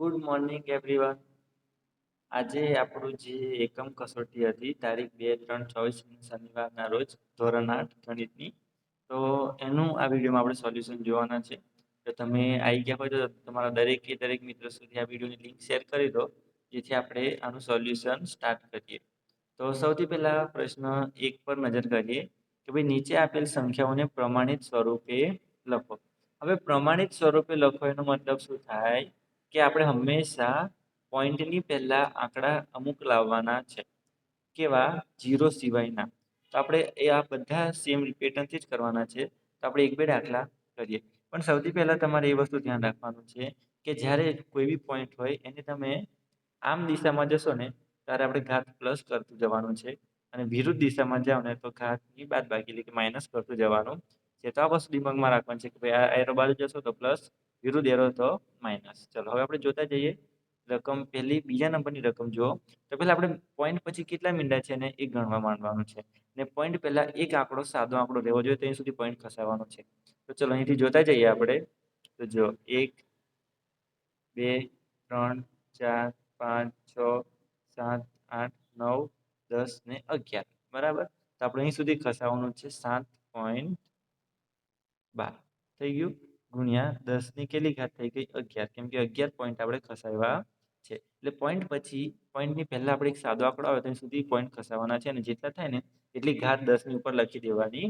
Good morning everyone આજે આપણું જે એકમ કસોટી હતી, તારીખ બે ત્રણ ચોવીસ શનિવારના રોજ, ધોરણ આઠ ગણિતની. તો એનું આ વિડીયોમાં આપણે સોલ્યુશન જોવાના છે. તો તમે આવી ગયા હોય તો તમારા દરેકે દરેક મિત્રો સુધી આ વિડીયોની લિંક શેર કરી દો, જેથી આપણે આનું સોલ્યુશન સ્ટાર્ટ કરીએ. તો સૌથી પહેલાં પ્રશ્ન એક પર નજર કરીએ કે ભાઈ નીચે આપેલ સંખ્યાઓને પ્રમાણિત સ્વરૂપે લખો. હવે પ્રમાણિત સ્વરૂપે લખો એનો મતલબ શું થાય? કે આપણે હંમેશા પોઈન્ટની પહેલાં આંકડા અમુક લાવવાના છે, કેવા? જીરો સિવાયના. તો આપણે એ આ બધા સેમ પેટર્નથી જ કરવાના છે. તો આપણે એક બે દાખલા કરીએ. પણ સૌથી પહેલાં તમારે એ વસ્તુ ધ્યાન રાખવાનું છે કે જ્યારે કોઈ બી પોઈન્ટ હોય એને તમે આમ દિશામાં જશો ને, ત્યારે આપણે ઘાત પ્લસ કરતું જવાનું છે અને વિરુદ્ધ દિશામાં જાઓ ને, તો ઘાતની બાદ બાકી એટલે કે માઇનસ કરતું જવાનું છે. તો આ વસ્તુ દિમાગમાં રાખવાનું છે કે ભાઈ આ એરો બાજુ જશો તો પ્લસ વિરુદ્ધ એરો તો માઇનસ ચલો, હવે આપણે જોતા જઈએ રકમ પહેલી, બીજા નંબરની રકમ જુઓ. તો પહેલાં આપણે પોઈન્ટ પછી કેટલા મીંડા છે ને એ ગણવા માંડવાનું છે. ને પોઈન્ટ પહેલાં એક આંકડો, સાદો આંકડો રહેવો જોઈએ, ત્યાં સુધી પોઈન્ટ ખસાવવાનો છે. તો ચલો, અહીંથી જોતા જઈએ આપણે. તો જો, એક, બે, ત્રણ, ચાર, પાંચ, છ, સાત, આઠ, નવ, દસ ને અગિયાર. બરાબર? તો આપણે અહીં સુધી ખસાવવાનું છે સાત પોઈન્ટ બાર. થઈ ગયું? ગુણ્યા દસની કેટલી ઘાત થઈ ગઈ? અગિયાર. કેમ કે અગિયાર પોઈન્ટ આપણે ખસાવ્યા છે. એટલે પોઈન્ટ પછી પોઈન્ટની પહેલાં આપણે એક સાદો આંકડો આવે, ત્યાં સુધી પોઈન્ટ ખસાવવાના છે અને જેટલા થાય ને એટલી ઘાત દસની ઉપર લખી દેવાની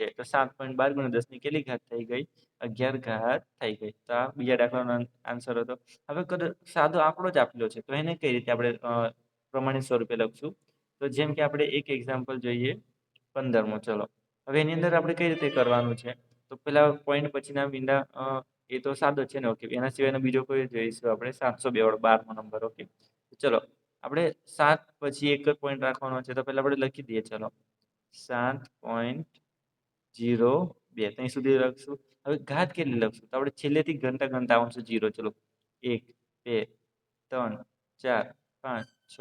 છે. તો સાત પોઈન્ટ બાર ગુણ્યા દસની કેટલી ઘાત થઈ ગઈ? અગિયાર ઘાત થઈ ગઈ. તો આ બીજા દાખલાનો આન્સર હતો. હવે કદાચ સાદો આંકડો જ આપેલો છે. તો એને કઈ રીતે આપણે પ્રમાણિત સ્વરૂપે લખશું? તો જેમ કે આપણે એક એક્ઝામ્પલ જોઈએ, પંદરમો. ચલો. હવે એની અંદર આપણે કઈ રીતે કરવાનું છે? તો પેલા પોઈન્ટ પછીના મીંડા એ તો સાદો છે ને ઓકે એના સિવાયનો બીજો કોઈ જોઈશું આપણે? સાતસો બે વાળો બારમો નંબર ઓકે ચલો, આપણે સાત પછી એક જ પોઈન્ટ રાખવાનો છે, તો પહેલાં આપણે લખી દઈએ, ચલો. સાત પોઈન્ટ જીરો બે. ત્યાં સુધી લખશું. હવે ઘાત કેટલી લખશું? તો આપણે છેલ્લેથી ઘંટા ગણતા આવશું જીરો ચલો. એક, બે, ત્રણ, ચાર, પાંચ, છ,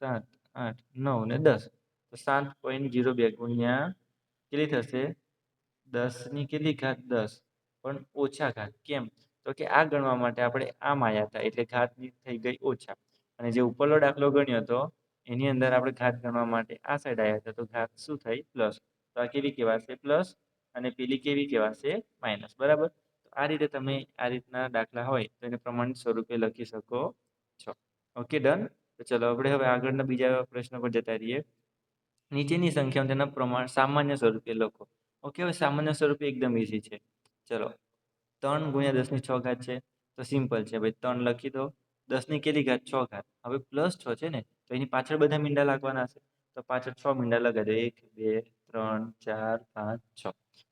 સાત, આઠ, નવ ને દસ. તો સાત પોઈન્ટ જીરો બે ગુણ્યા, કેટલી થશે? દસની કેટલી ઘાત દસ? પણ ઓછા ઘાત. કેમ? તો કે આ ગણવા માટે આપણે આમ આવ્યા હતા. એટલે ઘાતની થઈ ગઈ ઓછા. અને જે ઉપરનો દાખલો ગણ્યો હતો, એની અંદર આપણે ઘાત ગણવા માટે આ સાઈડ આવ્યા હતા. તો ઘાત શું થઈ? પ્લસ. તો આ કેવી કહેવાશે? પ્લસ. અને પેલી કેવી કહેવાશે? માઇનસ. બરાબર? તો આ રીતે તમે આ રીતના દાખલા હોય તો એને પ્રમાણિત સ્વરૂપે લખી શકો છો. Okay, done? તો ચલો, આપણે હવે આગળના બીજા પ્રશ્ન પર જતા રહીએ. નીચેની સંખ્યામાં તેના પ્રમાણ સામાન્ય સ્વરૂપે લખો. ઓકે, હવે સામાન્ય સ્વરૂપે એકદમ ઇઝી છે. ચલો, ત્રણ ગુણ્યા દસની છ ઘાત છે, તો સિમ્પલ છે. ભાઈ, ત્રણ લખી દો. દસની કેટલી ઘાત? છ ઘાત. હવે પ્લસ છ છે ને, તો એની પાછળ બધા મીંડા લાગવાના છે તો પાછળ છ મીંડા લગાવી દો. એક, બે, ત્રણ, ચાર, પાંચ, છ.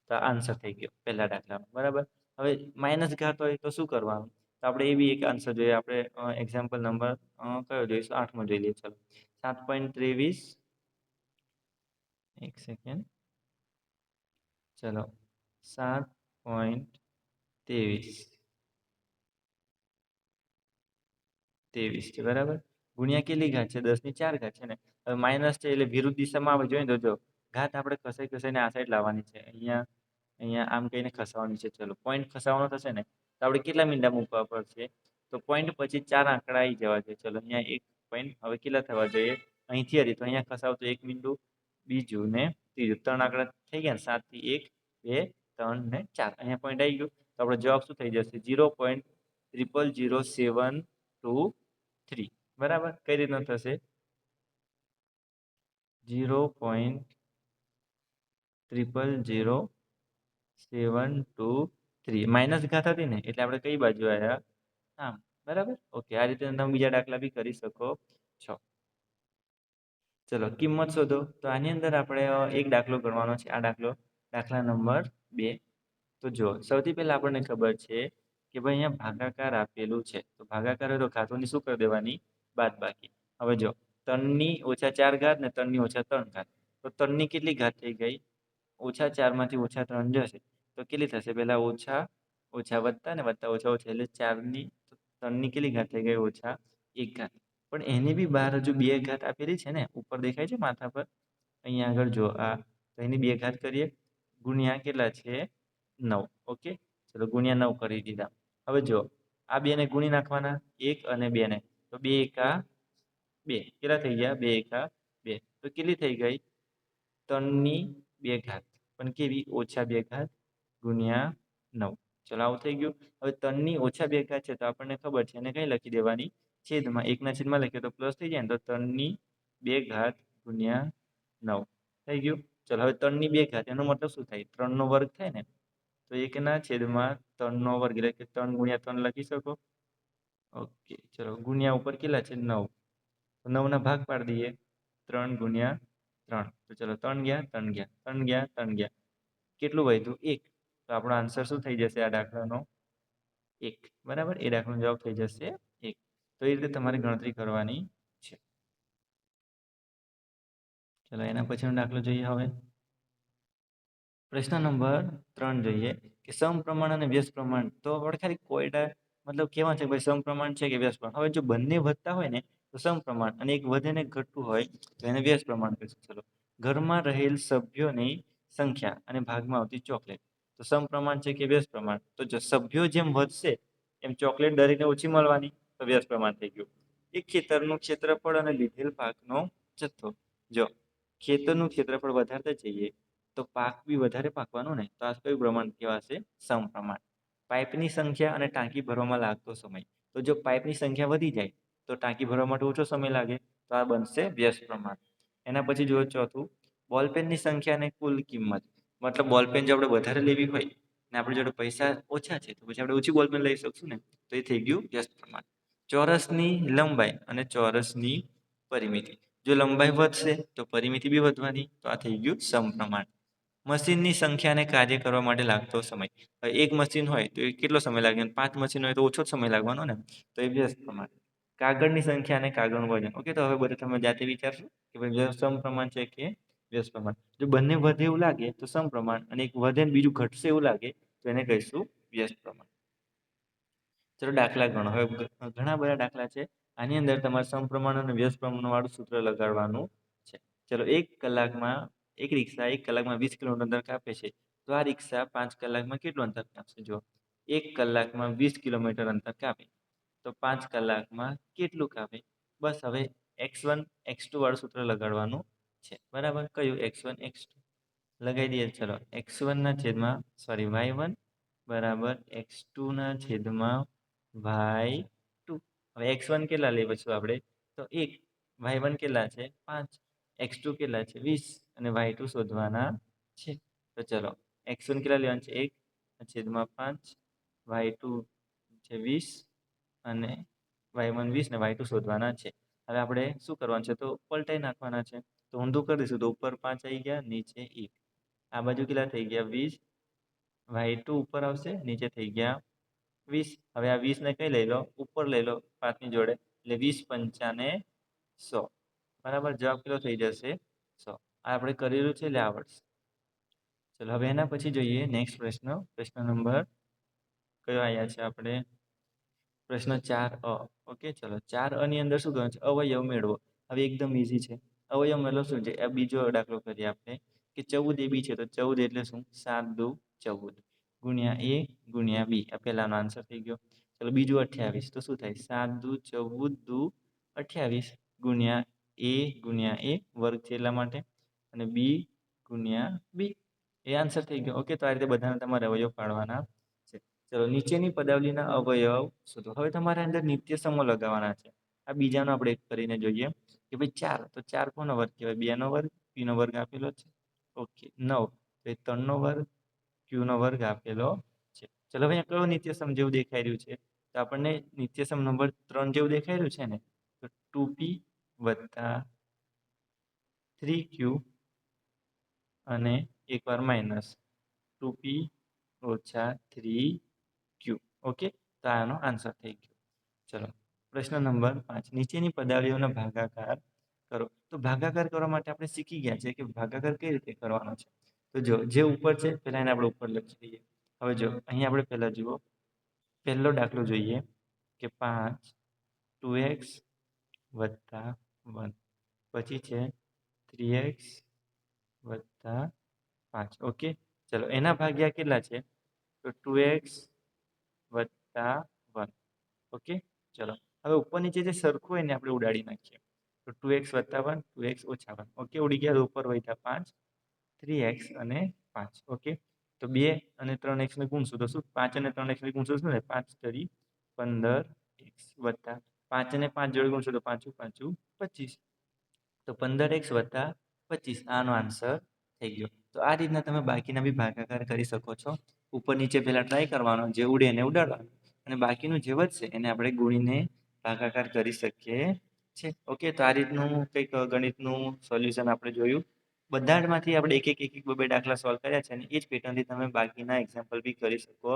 તો આન્સર થઈ ગયો પહેલા દાખલામાં. બરાબર? હવે માઇનસ ઘાત હોય તો શું કરવાનું? તો આપણે એ બી એક આન્સર જોઈએ. આપણે એક્ઝામ્પલ નંબર કયો જોઈશું આઠમો જોઈ લઈએ ચલો. સાત પોઈન્ટ ત્રેવીસ. એક સેકન્ડ ચલો, સાત પોઈન્ટ ત્રેવીસ. ત્રેવીસ છે, બરાબર? ગુણ્યા કેટલી ઘાત છે? દસની ચાર ઘાત છે ને? હવે માઇનસ છે એટલે વિરુદ્ધ દિશામાં આવે જોઈએ તો જો, ઘાત આપણે ખસાઈ ખસાઈને આ સાઈડ લાવવાની છે. અહીંયા અહીંયા આમ કહીને ખસાવવાની છે. ચલો પોઈન્ટ ખસાવવાનો થશે ને, તો આપણે કેટલા મીંડા મૂકવા પડશે? તો પોઈન્ટ પછી ચાર આંકડા આવી જવા જોઈએ. ચલો, અહીંયા એક પોઈન્ટ હવે કેટલા થવા જોઈએ? અહીંથી હતી તો અહીંયા ખસાવતો એક મીંડું બીજું ને ત્રીજું ત્રણ આંકડા થઈ ગયા ને સાતથી એક, બે, ત્રણ ને ચાર. અહીંયા પોઈન્ટ આવી ગયું. તો આપણો જવાબ શું થઈ જશે? Zero point triple zero seven two three બરાબર? કઈ રીતના થશે? Zero point triple zero seven two three minus ઘાત હતી ને, એટલે આપણે કઈ બાજુ આવ્યા આમ. બરાબર? ઓકે આ રીતે તમે બીજા દાખલા બી કરી શકો છો. ચલો, કિંમત શોધો. તો આની અંદર આપણે એક દાખલો ગણવાનો છે. આ દાખલો, દાખલા નંબર બે. તો જો સૌથી પહેલાં આપણને ખબર છે કે ભાઈ અહીંયા ભાગાકાર આપેલું છે. તો ભાગાકાર હોય તો ઘાતોની શું કરી દેવાની? બાદ બાકી. હવે જો ત્રણની ઓછા ચાર ઘાત ને ત્રણની ઓછા ત્રણ ઘાત. તો ત્રણની કેટલી ઘાત થઈ ગઈ? ઓછા ચારમાંથી ઓછા ત્રણ જશે. તો કેટલી થશે? પહેલાં ઓછા ઓછા વત્તા ને વત્તા ઓછા ઓછા. એટલે ચારની ત્રણની કેટલી ઘાત થઈ ગઈ? ઓછા એક ઘાત. પણ એની બી બહાર હજુ બે ઘાત આપેલી છે ને, ઉપર દેખાય છે માથા પર. અહીંયા આગળ જો આ, તો એની બે ઘાત કરીએ. ગુણ્યા કેટલા છે? નવ. ઓકે? ચલો ગુણ્યા નવ કરી દીધા. હવે જો, આ બેને ગુણી નાખવાના? એક અને બે ને તો બે એકા બે. કેટલા થઈ ગયા? બે એકા બે. તો કેટલી થઈ ગઈ? ત્રણની બે ઘાત. પણ કેવી? ઓછા બે ઘાત ગુણ્યા નવ. ચલો આવું થઈ ગયું. હવે ત્રણની ઓછા બે ઘાત છે તો આપણને ખબર છે. એને કઈ લખી દેવાની છેદમાં એકના છેદમાં લખીએ તો પ્લસ થઈ જાય ને તો ત્રણની બે ઘાત ગુણ્યા નવ. થઈ ગયું? ચલો, હવે ત્રણની બે ઘાત, એનો મતલબ શું થાય? ત્રણનો વર્ગ થાય ને, તો એકના છેદમાં ત્રણનો વર્ગ, એટલે કે ત્રણ ગુણ્યા ત્રણ લખી શકો. ઓકે, ચલો, ગુણ્યા ઉપર કેટલા છે? નવ. નવના ભાગ પાડી દઈએ. ત્રણ ગુણ્યા ત્રણ. તો ચલો, ત્રણ ગયા ત્રણ ગયા ત્રણ ગયા ત્રણ ગયા. કેટલું વધ્યું? એક. તો આપણો આન્સર શું થઈ જશે? આ દાખલાનો એક. બરાબર? એ દાખલાનો જવાબ થઈ જશે તો એ રીતે તમારે ગણતરી કરવાની છે. ચલો, એના પછીનો દાખલો જોઈએ હવે. પ્રશ્ન નંબર ત્રણ જોઈએ કે સમપ્રમાણ અને વ્યસ્ત પ્રમાણ તો આપણે ખાલી કોયડા મતલબ કેવા છે ભાઈ સમપ્રમાણ છે કે વ્યસ્ત પ્રમાણ હવે જો બંને વધતા હોય ને, તો સમપ્રમાણ અને એક વધે ને ઘટતું હોય, તો એને વ્યસ્ત પ્રમાણ કહીશું ચલો, ઘરમાં રહેલ સભ્યોની સંખ્યા અને ભાગમાં આવતી ચોકલેટ. તો સમપ્રમાણ છે કે વ્યસ્ત પ્રમાણ તો જો સભ્યો જેમ વધશે, એમ ચોકલેટ દરેકને ઓછી મળવાની. વ્યસ્ત પ્રમાણ થઈ ગયું. એક ખેતરનું ક્ષેત્રફળ અને લીધેલ પાકનો જથ્થો. જો ખેતરનું ક્ષેત્રફળ વધારતા જઈએ, તો પાક બી વધારે પાકવાનો ને? તો આ કયું પ્રમાણ કહેવાશે? સમપ્રમાણ. પાઇપની સંખ્યા અને ટાંકી ભરવામાં લાગતો સમય. તો જો પાઇપની સંખ્યા વધી જાય, તો ટાંકી ભરવા માટે ઓછો સમય લાગે. તો આ બનશે વ્યસ્ત પ્રમાણ. એના પછી જો ચોથું. બોલપેનની સંખ્યા અને કુલ કિંમત. મતલબ બોલપેન જો આપણે વધારે લેવી હોય ને આપણે જોડે પૈસા ઓછા છે, તો પછી આપણે ઓછી બોલપેન લઈ શકશું ને? તો એ થઈ ગયું વ્યસ્ત પ્રમાણ. ચોરસની લંબાઈ અને ચોરસની પરિમિતિ. જો લંબાઈ વધશે, તો પરિમિતિ બી વધવાની. તો આ થઈ ગયું સમપ્રમાણ. મશીનની સંખ્યાને કાર્ય કરવા માટે લાગતો સમય. એક મશીન હોય તો એ કેટલો સમય લાગે? પાંચ મશીન હોય તો ઓછો જ સમય લાગવાનો ને? તો એ વ્યસ્ત પ્રમાણ. કાગળની સંખ્યા અને કાગળનું વજન. ઓકે, તો હવે બધા તમે જાતે વિચારશો કે ભાઈ સમપ્રમાણ છે કે વ્યસ્ત પ્રમાણ? જો બંને વધે એવું લાગે તો સમપ્રમાણ. અને એક વધે બીજું ઘટશે એવું લાગે તો એને કહીશું વ્યસ્ત પ્રમાણ. ચલો દાખલા ગણો. હવે ઘણા બધા દાખલા છે. આની અંદર તમારે સમપ્રમાણ અને વ્યસ્ત પ્રમાણ વાળું સૂત્ર લગાડવાનું છે. ચલો એક કલાકમાં, એક રિક્ષા એક કલાકમાં વીસ કિલોમીટર અંતર કાપે છે. તો આ રિક્ષા પાંચ કલાકમાં કેટલું અંતર કાપશે? જો એક કલાકમાં વીસ કિલોમીટર અંતર કાપે. તો પાંચ કલાકમાં કેટલું કાપે? બસ હવે એક્સ વન, એક્સ ટુ વાળું સૂત્ર લગાડવાનું છે. બરાબર? કયું? X one, X two. લગાવી દઈએ. ચલો. એક્સ વનના છેદમાં, સોરી, વાય વન બરાબર એક્સ ટુના છેદમાં વાય ટુ. હવે એક્સ વન કેટલા લેવા છું આપણે? તો એક વાય વન કેટલા છે? પાંચ. એક્સ ટુ કેટલા છે? વીસ. અને વાય ટુ શોધવાના છે. તો ચલો એક્સ વન કેટલા લેવાના છે? એક. છેદમાં પાંચ. વાય ટુ છે વીસ. અને વાય વન વીસ ને વાય ટુ શોધવાના છે. હવે આપણે શું કરવાનું છે? તો પલટાઈ નાખવાના છે. તો ઊંધું કરી દઈશું. તો ઉપર પાંચ આવી ગયા નીચે એક. આ બાજુ કેટલા થઈ ગયા? વીસ. વાય ટુ ઉપર આવશે નીચે થઈ ગયા વીસ, હવે આ વીસને કઈ લઈ લો? ઉપર લઈ લો પાંચની જોડે, એટલે વીસ પંચાને સો. બરાબર? જવાબ કેટલો થઈ જશે? સો. આ આપણે કરેલું છે એટલે આવડશે ચલો, હવે એના પછી જોઈએ નેક્સ્ટ પ્રશ્ન. પ્રશ્ન નંબર કયો આવ્યા છે આપણે? પ્રશ્ન ચાર અ. ઓકે, ચલો. ચાર અની અંદર શું કરવાનું છે? અવયવ મેળવો. હવે એકદમ ઇઝી છે. અવયવ મેળવો શું છે? આ બીજો દાખલો કરીએ આપણે. કે ચૌદ એ બી છે. તો ચૌદ એટલે શું? સાત દુ ચૌદ. ગુણ્યા એ ગુણ્યા બી. આ પહેલાનો આન્સર થઈ ગયો. ચલો બીજું અઠ્યાવીસ. તો શું થાય? સાત દુ ચૌદ દુ અઠ્યાવીસ ગુણ્યા એ ગુણ્યા એ વર્ગ છે એટલા માટે. અને બી ગુણ્યા બી. એ આન્સર થઈ ગયો. ઓકે તો આ રીતે બધાને તમારે અવયવ પાડવાના છે. ચલો નીચેની પદાવલીના અવયવ શોધો. હવે તમારે અંદર નિત્ય સમો લગાવવાના છે. આ બીજાનો આપણે એક કરીને જોઈએ કે ભાઈ ચાર. તો ચાર કોનો વર્ગ કહેવાય? બે નો વર્ગ પી નો વર્ગ આપેલો છે? ઓકે નવ. તો એ ત્રણનો વર્ગ ક્યુ નો વર્ગ આપેલો છે. ચલો હવે કયો નિત્યસમ જેવું દેખાઈ રહ્યું છે? તો આપણને નિત્યસમ નંબર ત્રણ જેવું દેખાઈ રહ્યું છે ને? તો ટુ પી વત્તા થ્રી ક્યુ અને એકવાર માઇનસ ટુ પી ઓછા થ્રી ક્યુ. ઓકે? તો આનો આન્સર થઈ ગયો. ચલો, પ્રશ્ન નંબર પાંચ. નીચેની પદાવલીઓનો ભાગાકાર કરો. તો ભાગાકાર કરવા માટે આપણે શીખી ગયા છે કે ભાગાકાર કઈ રીતે કરવાનો છે. તો જો, જે ઉપર છે, પહેલાં એને આપણે ઉપર લખી દઈએ. હવે જો અહીં આપણે પહેલાં જુઓ. પહેલો દાખલો જોઈએ કે પાંચ, ટુ એક્સ વત્તા વન. પછી છે, થ્રી એક્સ વત્તા પાંચ. ઓકે? ચલો, એના ભાગ્યા કેટલા છે? તો ટુ એક્સ વત્તા વન. ઓકે? ચલો, હવે ઉપર નીચે જે સરખું હોય ને, આપણે ઉડાડી નાખીએ. તો ટુ એક્સ વત્તા વન, ટુ એક્સ ઓછા વન. ઓકે, ઉડી ગયા ઉપર વધ્યા પાંચ. થ્રી એક્સ અને પાંચ ઓકે તો બે અને ત્રણ એક્સને ગુણશું તો શું? પાંચ અને ત્રણ એક્સને ગુણશું શું ને પાંચ તરી પંદર એક્સ વત્તા પાંચ અને પાંચ જોડે ગુણશું તો પાંચું પાંચું, પચીસ. તો પંદર એક્સ વત્તા પચીસ. આનો આન્સર થઈ ગયો. તો આ રીતના તમે બાકીના બી ભાગાકાર કરી શકો છો. ઉપર નીચે પહેલાં ટ્રાય કરવાનો, જે ઉડે એને ઉડાડવાનું. અને બાકીનું જે વધશે એને આપણે ગુણીને ભાગાકાર કરી શકીએ છે ઓકે તો આ રીતનું કંઈક ગણિતનું સોલ્યુશન આપણે જોયું. બધા માંથી આપણે એક એક એક એક, બે દાખલા સોલ્વ કર્યા છે અને એ જ પેટર્નથી તમે બાકીના એક્ઝામ્પલ બી કરી શકો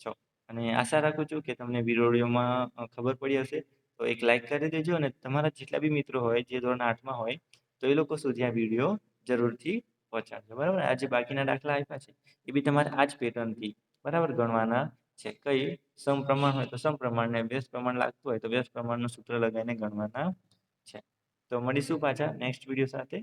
છો. અને આશા રાખું છું કે તમને વિડીયોમાં ખબર પડી હશે. તો એક લાઇક કરી દેજો અને તમારા જેટલા બી મિત્રો હોય, જે ધોરણ આઠમાં હોય, તો એ લોકો સુધી આ વીડિયો જરૂરથી પહોંચાડજો. બરાબર? આ જે બાકીના દાખલા આપ્યા છે. એ બી તમારે આ જ પેટર્નથી બરાબર ગણવાના છે. કઈ સમપ્રમાણ હોય તો સમ પ્રમાણને વ્યસ્ત પ્રમાણ લાગતું હોય તો વ્યસ્ત પ્રમાણનું સૂત્ર લગાવીને ગણવાના છે. તો મળીશું પાછા નેક્સ્ટ વીડિયો સાથે.